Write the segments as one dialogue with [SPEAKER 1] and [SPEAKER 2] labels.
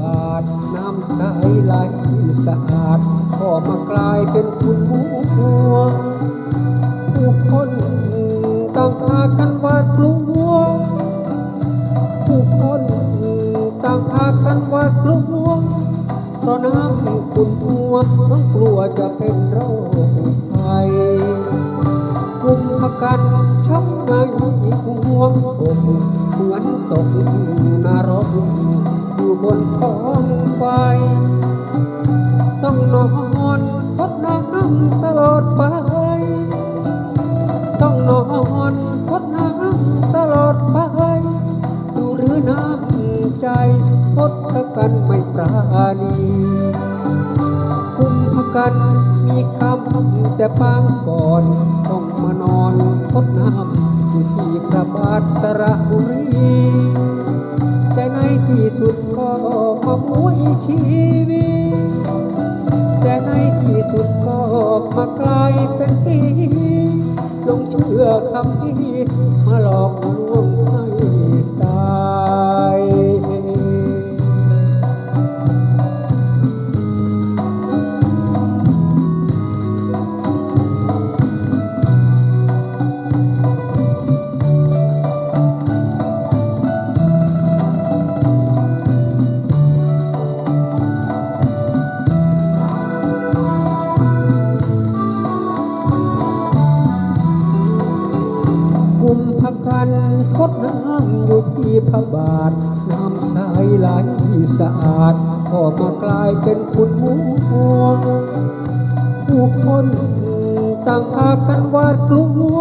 [SPEAKER 1] บาท น้ำใสไหลสะอาดก็มากลายเป็นคุณมัวผู้คนต่างพากันหวาดกลัวผู้คนต่างพากันหวาดกลัวเพราะน้ำขุ่นมัวต้องกลัวจะเป็นโรคภัยกุมพกันช้ำในห่วงอกเหมือนตกนรก อยู่บนท้องไฟ ต้องนอนพดน้ำตลอดไป ต้องนอนพดน้ำตลอดไป ดูหรือน้ำใจพดกันไม่ปราณีคุมพกันมีคำแต่ปางก่อนต้องมานอนพดน้ำอยู่ที่พระบาทสระบุรี มามวยชีวิต แต่ในที่สุดก็มากลายเป็นผีลงเชื่อคำที่มาหลอกลวงให้ตาย ระบาทน้ำใสไหลสะอาดก็มากลายเป็นคุณมัวผู้คนต่างพากันวาดกลัว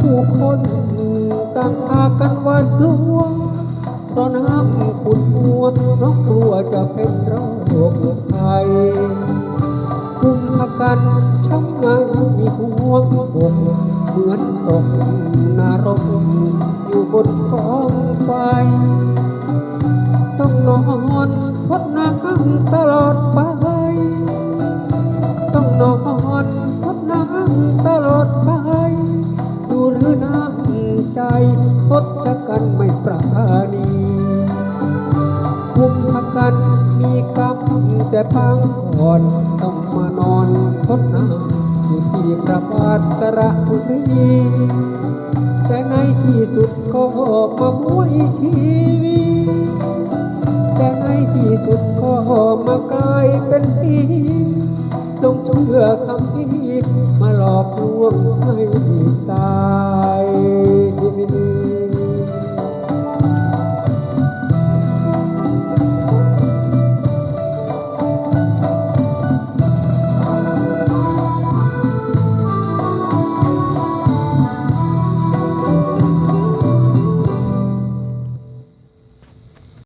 [SPEAKER 1] ผู้คนต่างพากันวาดกลัวเพราะน้ำขุ่นมัวเพราะกลัวจะเป็นโรคภัยคุมพกันช้ำในห่วงอกเหมือนตกนรก อยู่บนกองไฟ ต้องนอนพดน้ำตลอดไป ต้องนอนพดน้ำตลอดไป ดูหรือน้ำใจพดกันไม่ปราณีคุมพกันมีกรรมแต่ปางก่อนต้องมานอนพดน้ำอยู่ที่พระบาทสระบุรี ดก็มามวยชีวิตแต่ในที่สุดก็มากลายเป็นผีต้องเชื่อคำที่มาหลอกลวงให้